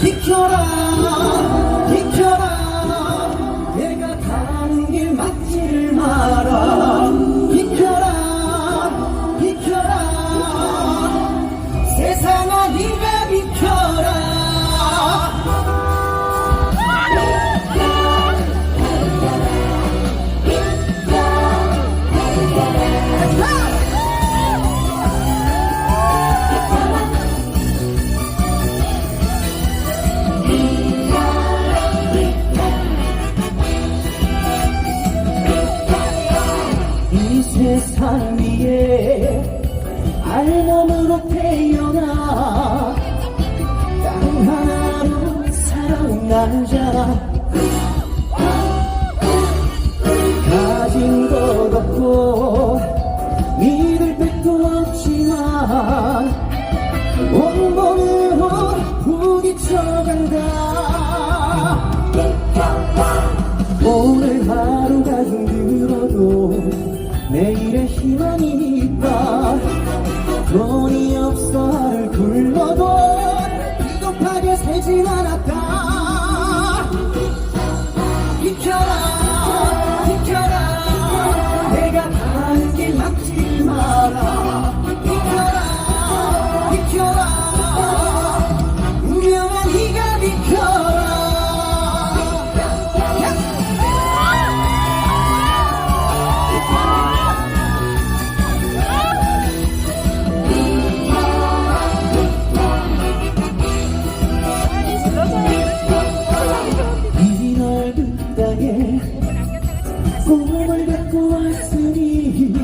비켜라 이 세상 위에 알몸으로 태어나 단 하나로 사랑하자 있다. 돈이 없어 하루 굶어도 비겁하게 살진 않았다 땅에 꿈을 갖고 왔으니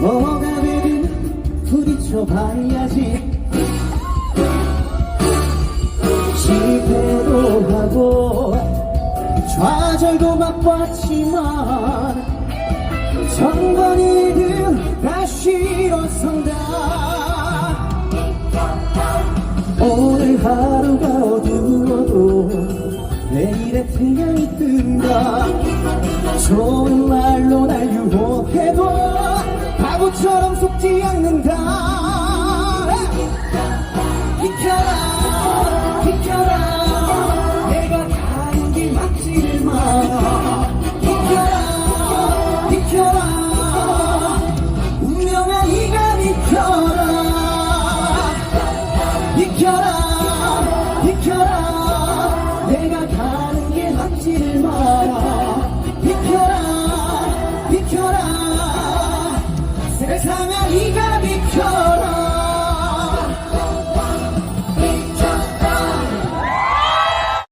뭐가 되든 부딪혀봐야지. 실패도 하고 좌절도 맛봤지만 천번이든 다시 일어선다. 오늘 하루 좋은 말로 날 유혹해도 바보처럼 속지 않는다